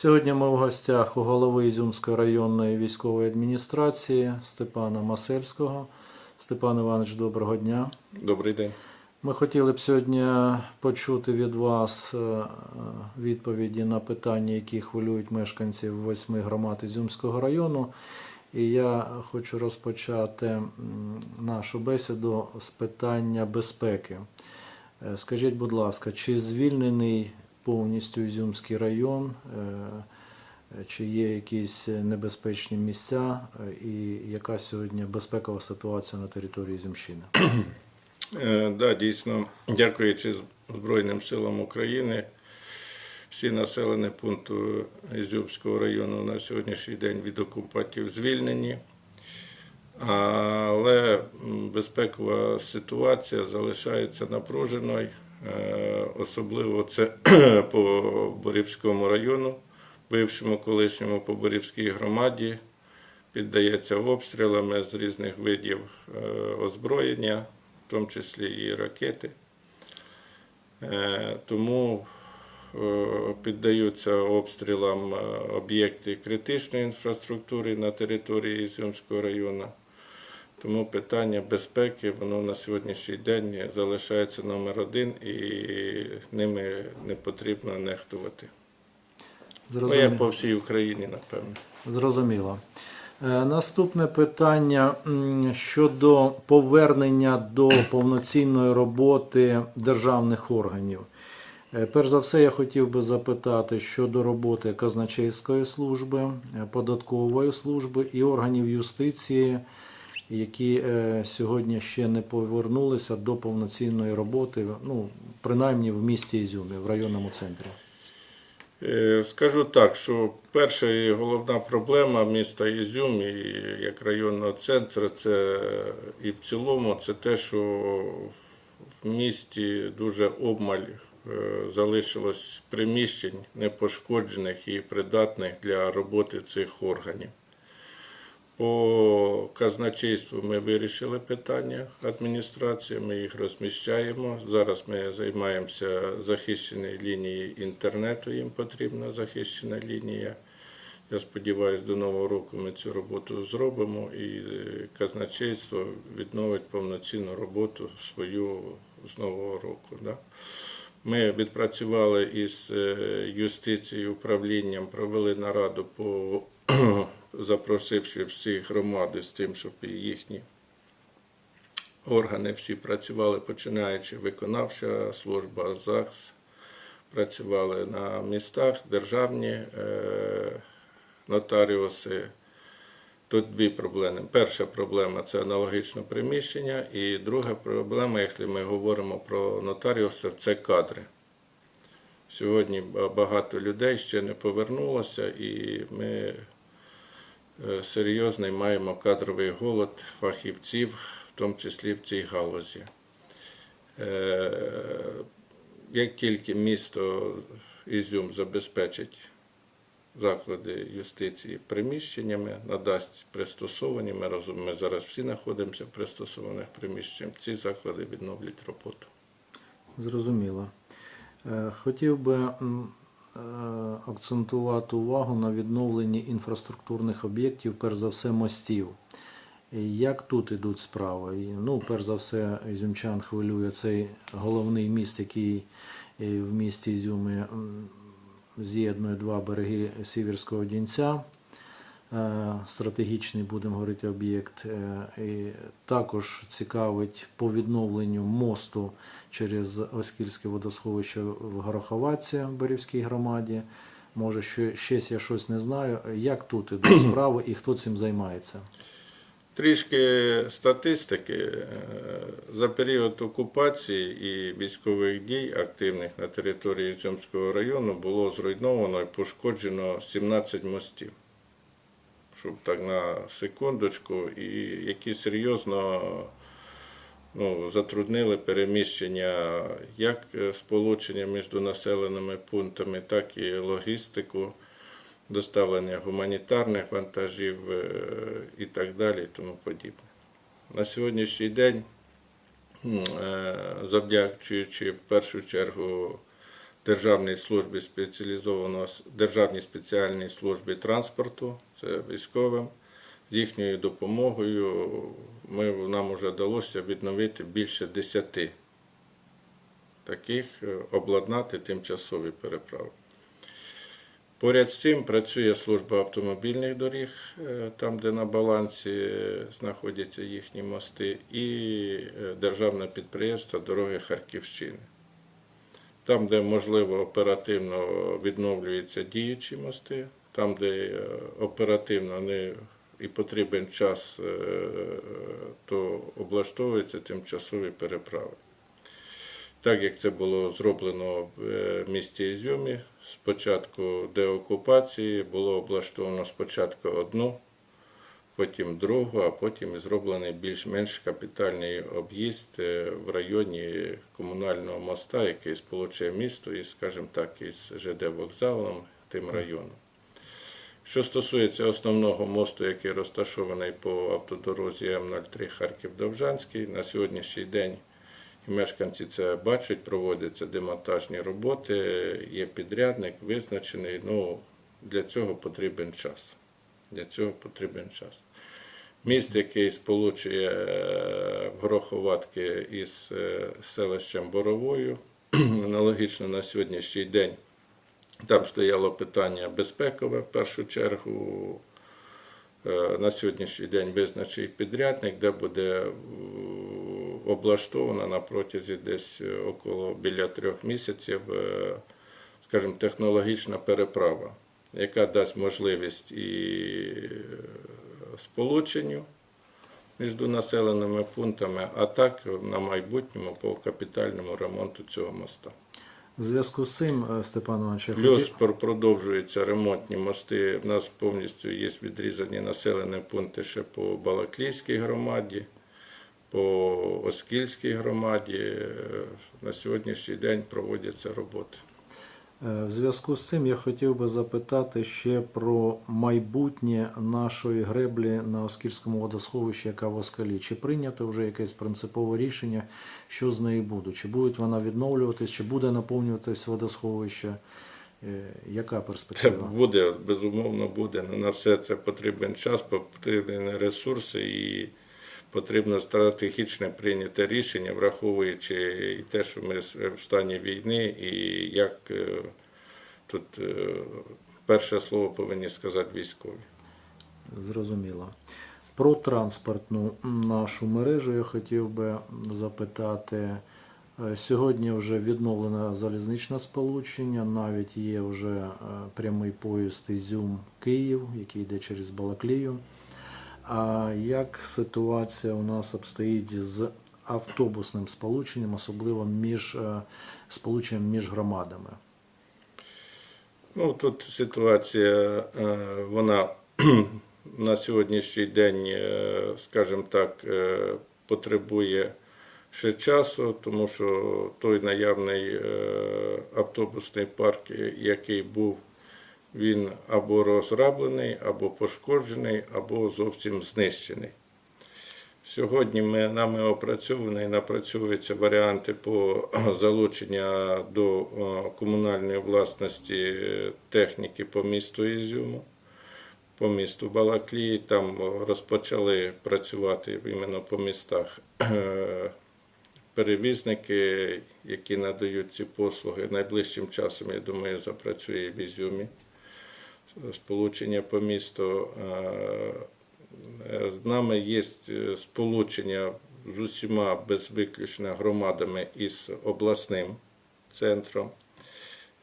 Сьогодні ми в гостях у голови Ізюмської районної військової адміністрації Степана Масельського. Степан Іванович, доброго дня. Добрий день. Ми хотіли б сьогодні почути від вас е, відповіді на питання, які хвилюють мешканців восьми громад Ізюмського району. І я хочу розпочати нашу бесіду з питання безпеки. Е, Скажіть, будь ласка, чи звільнений повністю Ізюмський район, е, е, чи є якісь небезпечні місця, е, і яка сьогодні безпекова ситуація на території Ізюмщини? Е, да, дійсно, дякуючи Збройним силам України, всі населені пункти Ізюмського району на сьогоднішній день від окупантів звільнені. Але безпекова ситуація залишається напруженою, Е, особливо це по Борівському району, бившому колишньому по Борівській громаді, піддається обстрілами з різних видів е, озброєння, в тому числі і ракети. Е, Тому е, піддаються обстрілам е, об'єкти критичної інфраструктури на території Ізюмського району. Тому питання безпеки воно на сьогоднішній день залишається номер один і ними не потрібно нехтувати. Ну, як по всій Україні, напевно. Зрозуміло. Е, Наступне питання щодо повернення до повноцінної роботи державних органів. Е, Перш за все, я хотів би запитати щодо роботи казначейської служби, е, податкової служби і органів юстиції, які е, сьогодні ще не повернулися до повноцінної роботи, ну, принаймні в місті Ізюмі, в районному центрі. Е, Скажу так, що перша і головна проблема міста Ізюм і як районного центру, це і в цілому це те, що в місті дуже обмаль е, залишилось приміщень непошкоджених і придатних для роботи цих органів. По казначейству ми вирішили питання адміністрації, ми їх розміщаємо. Зараз ми займаємося захищеною лінією інтернету, їм потрібна захищена лінія. Я сподіваюся, до Нового року ми цю роботу зробимо і е, казначейство відновить повноцінну роботу свою з Нового року. Да? Ми відпрацювали із е, юстицією, управлінням, провели нараду по запросивши всі громади з тим, щоб їхні органи всі працювали, починаючи виконавча служба, ЗАГС, працювали на містах, державні е, нотаріуси. Тут дві проблеми. Перша проблема це аналогічне приміщення, і друга проблема, якщо ми говоримо про нотаріусів, це кадри. Сьогодні багато людей ще не повернулося, і ми серйозний маємо кадровий голод фахівців, в тому числі в цій галузі. Е, Як тільки місто Ізюм забезпечить заклади юстиції приміщеннями, надасть пристосовані, ми розуміємо, ми зараз всі знаходимося в пристосованих приміщеннях, ці заклади відновлять роботу. Зрозуміло. Е, Хотів би е, акцентувати увагу на відновленні інфраструктурних об'єктів, перш за все, мостів. Як тут ідуть справи? Ну, перш за все, Ізюмчан хвилює цей головний міст, який е, в місті Ізюми з'єднує два береги Сіверського Дінця. Е, Стратегічний, будемо говорити, об'єкт. Е, І також цікавить по відновленню мосту через Оскільське водосховище в Гороховатці в Борівській громаді. Може, що щось я щось не знаю. Як тут ідуть справи і хто цим займається? Трішки статистики. Е, За період окупації і військових дій активних на території Ізюмського району було зруйновано і пошкоджено 17 мостів. Щоб так на секундочку, і які серйозно ну, затруднили переміщення як е, сполучення між населеними пунктами, так і логістику доставлення гуманітарних вантажів е, і так далі, і тому подібне. На сьогоднішній день, е, завдячуючи в першу чергу Державній службі спеціалізованого Державній спеціальній службі транспорту, це військовим. З їхньою допомогою ми, нам вже вдалося відновити більше десяти таких е, обладнати тимчасові переправи. Поряд з цим працює служба автомобільних доріг, е, там, де на балансі знаходяться їхні мости, і е, державне підприємство Дороги Харківщини. Там, де можливо оперативно відновлюються діючі мости, там, де е, оперативно не і потрібен час, е, то облаштовуються тимчасові переправи. Так як це було зроблено в е, місті Ізюмі, спочатку деокупації було облаштовано спочатку одну, потім другу, а потім і зроблений більш-менш капітальний об'їзд е, в районі комунального моста, який сполучує місто із, скажімо так, із ЖД вокзалом, тим районом. Що стосується основного мосту, який розташований по автодорозі М03 Харків-Довжанський, на сьогоднішній день і мешканці це бачать, проводяться демонтажні роботи, є підрядник визначений. Ну, для цього потрібен час. Для цього потрібен час. Міст, який сполучує е, Гроховатки із е, селищем Боровою, аналогічно на сьогоднішній день там стояло питання безпекове в першу чергу. Е, На сьогоднішній день визначений підрядник, де буде облаштована на протязі десь около біля трьох місяців, скажімо, технологічна переправа, яка дасть можливість і е, сполученню між населеними пунктами, а так на майбутньому по капітальному ремонту цього моста. В зв'язку з цим, е, Степан Іванович, Плюс продовжуються ремонтні мости. У нас повністю є відрізані населені пункти ще по Балаклійській громаді, по Оскільській громаді. Е, На сьогоднішній день проводяться роботи. Е, В зв'язку з цим я хотів би запитати ще про майбутнє нашої греблі на Оскільському водосховищі, яка в Оскалі. Чи прийнято вже якесь принципове рішення, що з нею буде? Чи буде вона відновлюватись, чи буде наповнюватись водосховище? Е, Яка Це перспектива? буде, безумовно, буде. На все це потрібен час, потрібні ресурси і потрібно стратегічне прийняти рішення, враховуючи і те, що ми в стані війни, і як е, тут е, перше слово повинні сказати військові. Зрозуміло. Про транспортну нашу мережу я хотів би запитати. Е, Сьогодні вже відновлено залізничне сполучення, навіть є вже прямий поїзд Ізюм-Київ, який йде через Балаклію. А як ситуація у нас обстоїть з автобусним сполученням, особливо між е, сполученням між громадами? Ну, тут ситуація, е, вона на сьогоднішній день, е, скажімо так, потребує ще часу, тому що той наявний автобусний парк, який був, він або розраблений, або пошкоджений, або зовсім знищений. Сьогодні ми, нами опрацьовані і напрацьовуються варіанти по залучення до е, комунальної власності техніки по місту Ізюму, по місту Балаклії. Там е, розпочали працювати іменно по містах е, перевізники, які надають ці послуги. Найближчим часом, я думаю, запрацює в Ізюмі сполучення по місту. Е, з нами є е, сполучення з усіма без виключення громадами із обласним центром.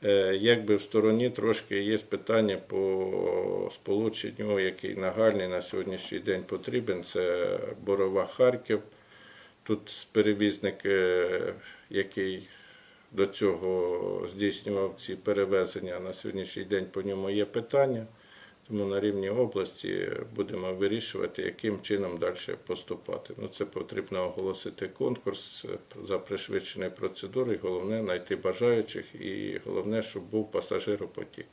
Е, Якби в стороні трошки є питання по сполученню, який нагальний на сьогоднішній день потрібен. Це Борова Харків. Тут перевізник, е, який до цього здійснював ці перевезення, на сьогоднішній день по ньому є питання. Тому на рівні області будемо вирішувати, яким чином далі поступати. Ну, це потрібно оголосити конкурс за пришвидшеною процедурою. Головне знайти бажаючих і головне, щоб був пасажиропотік.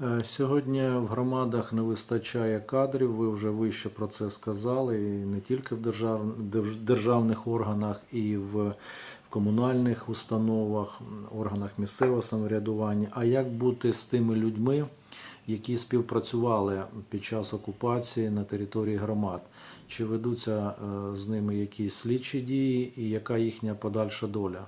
Е, Сьогодні в громадах не вистачає кадрів, ви вже вище про це сказали, і не тільки в держав... держ- державних органах, і в комунальних установах, органах місцевого самоврядування. А як бути з тими людьми, які співпрацювали під час окупації на території громад? Чи ведуться е, з ними якісь слідчі дії, і яка їхня подальша доля?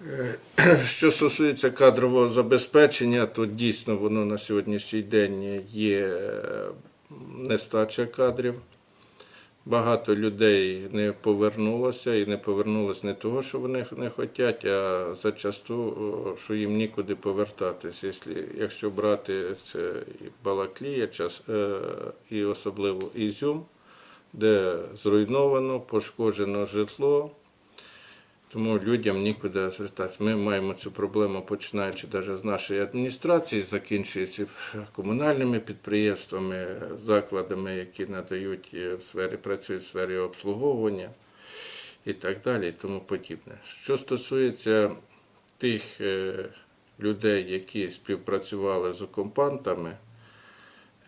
Що стосується кадрового забезпечення, то дійсно воно на сьогоднішній день є е, нестача кадрів. Багато людей не повернулося і не повернулося не того, що вони не хочуть, а зачасту, що їм нікуди повертатись. Якщо, якщо брати це і Балаклія, е, і особливо Ізюм, де зруйновано, пошкоджено житло, тому людям нікуди звертатися. Ми маємо цю проблему, починаючи навіть з нашої адміністрації, закінчуючи комунальними підприємствами, закладами, які надають е, в сфері, працюють в сфері обслуговування і так далі, і тому подібне. Що стосується тих е, людей, які співпрацювали з окупантами,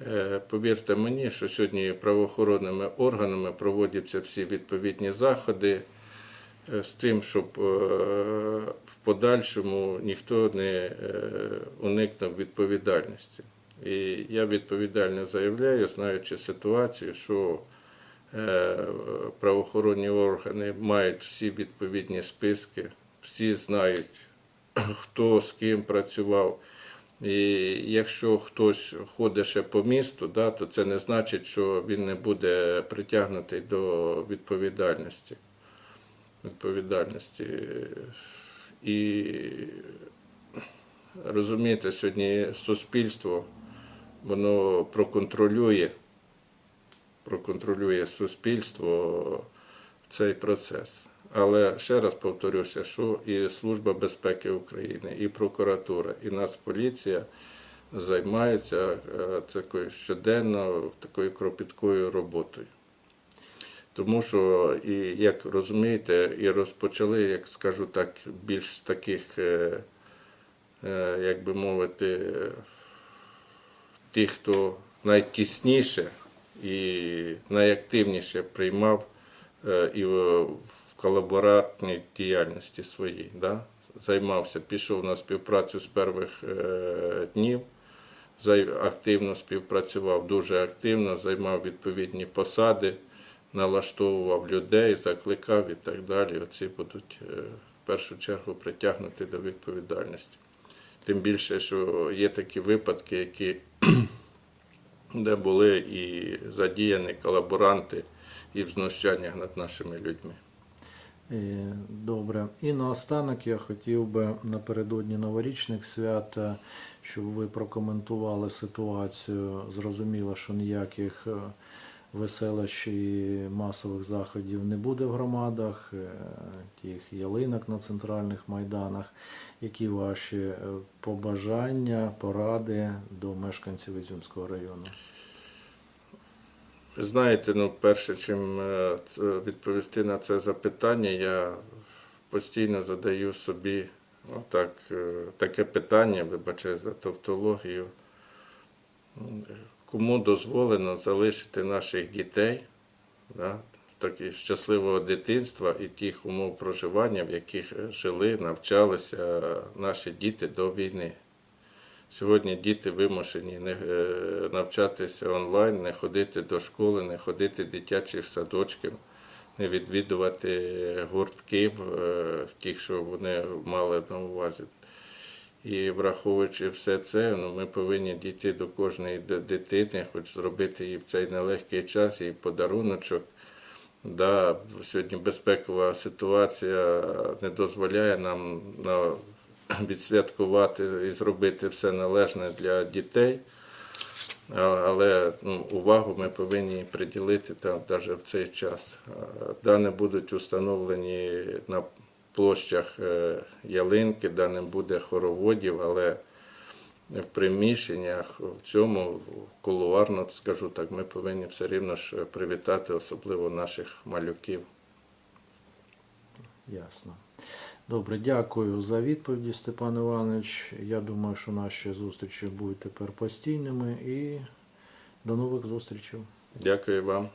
Е, Повірте мені, що сьогодні правоохоронними органами проводяться всі відповідні заходи з тим, щоб е, в подальшому ніхто не е, уникнув відповідальності. І я відповідально заявляю, знаючи ситуацію, що е, правоохоронні органи мають всі відповідні списки, всі знають, хто з ким працював. І якщо хтось ходить ще по місту, да, то це не значить, що він не буде притягнутий до відповідальності. Відповідальності. І розумієте, сьогодні суспільство воно проконтролює, проконтролює суспільство цей процес. Але ще раз повторюся, що і Служба безпеки України, і прокуратура, і Нацполіція займаються е, такою щоденно такою кропіткою роботою. Тому що, і, як розумієте, і розпочали, як скажу так, більш таких, е, е, як би мовити, тих, хто найтісніше і найактивніше приймав е, і в колаборатній діяльності своїй. Да? Займався, пішов на співпрацю з перших днів, активно співпрацював, дуже активно, займав відповідні посади, налаштовував людей, закликав і так далі. Оці будуть е, в першу чергу притягнуті до відповідальності. Тим більше, що є такі випадки, які де були і задіяні колаборанти і в знущаннях над нашими людьми. Е, Добре. І наостанок я хотів би напередодні новорічних свят, е, щоб ви прокоментували ситуацію. Зрозуміло, що ніяких веселищ і масових заходів не буде в громадах, е, тих ялинок на центральних майданах. Які ваші е, побажання, поради до мешканців Ізюмського району? Знаєте, ну, перше, чим е, відповісти на це запитання, я постійно задаю собі отак, е, таке питання, вибачаю за тавтологію. Кому дозволено залишити наших дітей да, такі щасливого дитинства і тих умов проживання, в яких е, жили, навчалися наші діти до війни. Сьогодні діти вимушені не е, навчатися онлайн, не ходити до школи, не ходити дитячих садочків, не відвідувати гуртків, е, тих, що вони мали на увазі. І враховуючи все це, ну, ми повинні дійти до кожної дитини, хоч зробити їй в цей нелегкий час і подаруночок. Да, сьогодні безпекова ситуація не дозволяє нам відсвяткувати і зробити все належне для дітей. Але ну, увагу ми повинні приділити там навіть в цей час. А, Да, не будуть установлені на площах е, ялинки, да не буде хороводів, але в приміщеннях, в цьому кулуарно, скажу так, ми повинні все рівно ж привітати, особливо наших малюків. Ясно. Добре, дякую за відповіді, Степан Іванович. Я думаю, що наші зустрічі будуть тепер постійними і до нових зустрічей. Дякую вам.